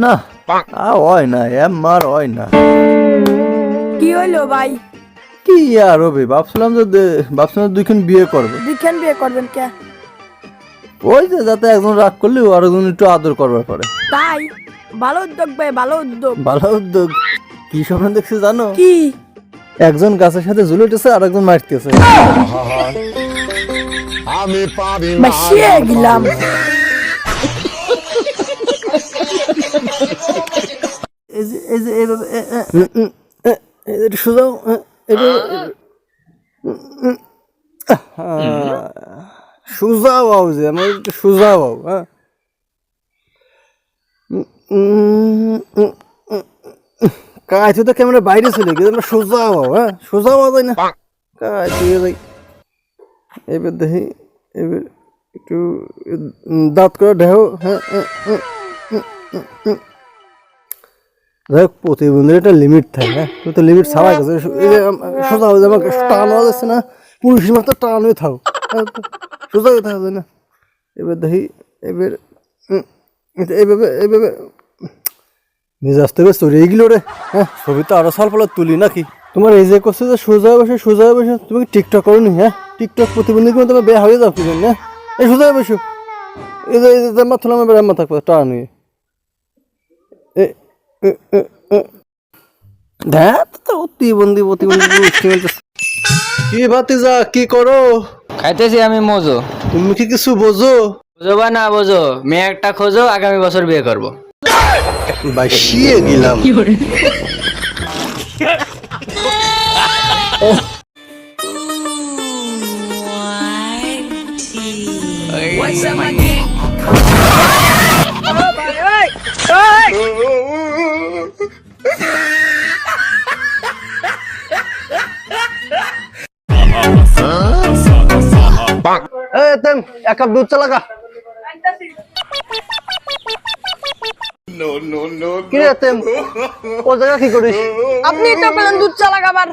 না হয় না এমার হয় না। কি হইল ভাই? কি আর হবে ভাবছিলাম যে দে- ভাবছিলাম যে দুইখান বিয়ে করবে। দুইখান বিয়ে করবেন কে? ওই যে যাতে একজন রাগ করলে আর একজন একটু আদর করবার পারে। তাই? ভালো উদ্যোগ ভাই ভালো উদ্যোগ। ভালো উদ্যোগ। কি স্বপ্ন দেখছি জানো? কি? একজন গাছের সাথে ঝুলেটেছে আর একজন মারতেছে। বাসিয়ে গেলাম। এই যে এই যে এইভাবে এ, এ, উম, উম, এ, এ, একটু সোজাও এ, একটু উম, উম, আহ, সোজা বাবু যে আমার একটু সোজা বাবু হ্যাঁ কাজ তো ক্যামেরা বাইরে চলে গেছে আমরা সোজা বাবু হ্যাঁ সোজা বাবু তাই না হয়ে যাই এবার দেখি এবার একটু দাঁত করে ঢেউ হ্যাঁ হ্যাঁ, হ্যাঁ লিমিট থাকে। তো লিমিট ছাড়া সোজা টান না। পুলিশের মতো টান হয়ে হ্যাঁ, সোজা এবার দেখি এবার থেকে চড়িয়ে গেল রে। হ্যাঁ ছবি তো আরও সাল ফলে তুলি নাকি? তোমার এই যে করছে যে সোজা বসে সোজা বসে তুমি টিকটক করো নি? হ্যাঁ টিকটক প্রতিবন্ধী করে তোমার বেয়া হয়ে যাও কি জন্য? এই সোজা বসো। এই যে মাথা আমার বেড়া মাথা টান তো প্রতিবন্ধী প্রতিবন্ধী কি ভাতিজা কি করো? খাইতেছি আমি মজো। তুমি কি কিছু বোঝো? বুঝো বা না বোঝো মেয়ে একটা খোঁজো আগামী বছর বিয়ে করব। বাসিয়ে গেলাম তেম এক কাপ কি রে তেম ও জায়গা কি করিস? আপনি তো দুধ চা লাগাবার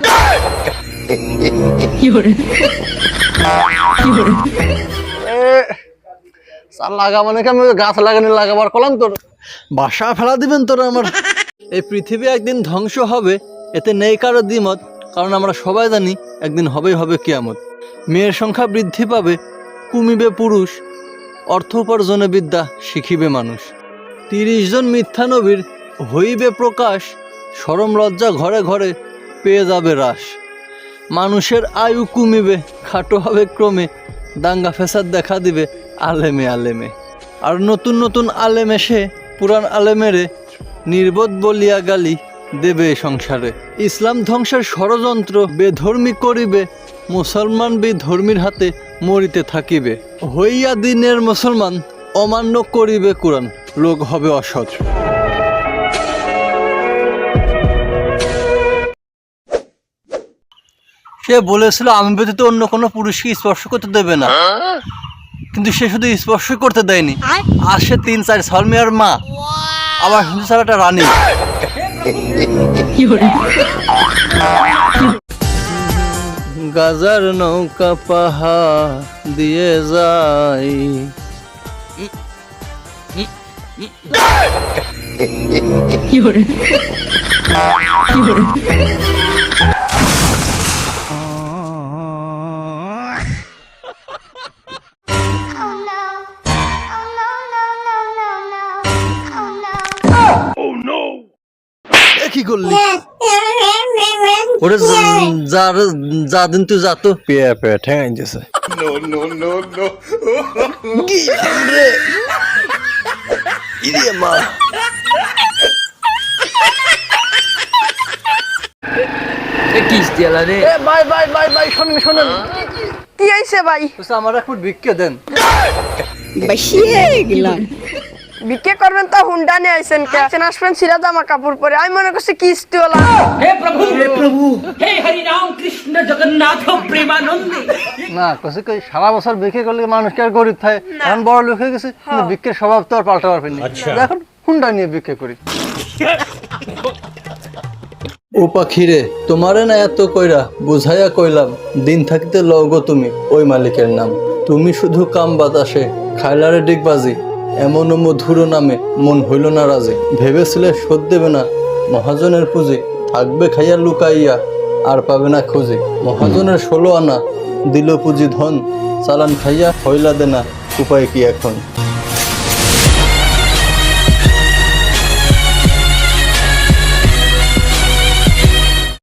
চাল লাগা মানে কি আমি গাছ লাগানি লাগাবার কলাম তোর। বাসা ফেলা দিবেন তোর আমার। এই পৃথিবী একদিন ধ্বংস হবে এতে নেই কারও দ্বিমত কারণ আমরা সবাই জানি একদিন হবেই হবে কিয়ামত। মেয়ের সংখ্যা বৃদ্ধি পাবে কমিবে পুরুষ অর্থ উপার্জনে বিদ্যা শিখিবে মানুষ। তিরিশ জন মিথ্যা নবীর হইবে প্রকাশ, সরম লজ্জা ঘরে ঘরে পেয়ে যাবে হ্রাস মানুষের আয়ু কমিবে, খাটো হবে ক্রমে, দাঙ্গা ফেসাদ দেখা দিবে আলেমে আলেমে। আর নতুন নতুন আলেম এসে পুরান আলেমেরে নির্বোধ বলিয়া গালি দেবে সংসারে। ইসলাম ধ্বংসের ষড়যন্ত্র বেধর্মী করিবে মুসলমান বেধর্মীর হাতে মরিতে থাকিবে। হইয়া দিনের মুসলমান অমান্য করিবে কোরআন লোক হবে অসৎ সে বলেছিল, আমি ব্যতীত অন্য কোনো পুরুষকে স্পর্শ করতে দেবে না। কিন্তু সে শুধু স্পর্শ করতে দেয়নি। আর সে তিন, চার সলমিয়ার মা। আবার হিন্দু ছাড়াটা রানী। গাজার নৌকা পাহা দিয়ে যাই। Oh কি করলি? ওরে যা দিন তুই যা তো। পেয়ে পেয়ে ঠেঙাই দিয়েছে ইরে মা? কি ইস্তিয়ালা রে? এ ভাই ভাই ভাই ভাই শোনেন শোনেন। কি হয়েছে ভাই? আমার এক ফুট ভিক্ষে দেন। বিকে করবেন তা হুন্ডা নিয়ে আইছেন কে? আছেন আসবেন সিরা জামা কাপড় পরে। আমি মনে করছি কি হে প্রভু! হে প্রভু! হে হরি রাম কৃষ্ণ জগন্নাথ না কই সারা বছর বিকে করলে মানুষ আর গরিব থাকে? এখন বড় লোক হয়ে গেছে কিন্তু হ্যাঁ। বিকের স্বভাব তো আর পাল্টাবার পারবেন না। আচ্ছা। এখন হুন্ডা নিয়ে বিকে করি। ও পাখিরে তোমারে না এত কইরা বুঝাইয়া কইলাম দিন থাকিতে লগো তুমি ওই মালিকের নাম। তুমি শুধু কাম বাতাসে খাইলারে ডিগবাজি এমন মধুর নামে মন হইল না রাজে। ভেবেছিলে শোধ দেবে না, মহাজনের পুজে থাকবে খাইয়া লুকাইয়া, আর পাবে না খোঁজে। মহাজনের ষোলো আনা, দিল পুঁজি ধন, চালান খাইয়া হইলা দেনা, উপায় কি এখন?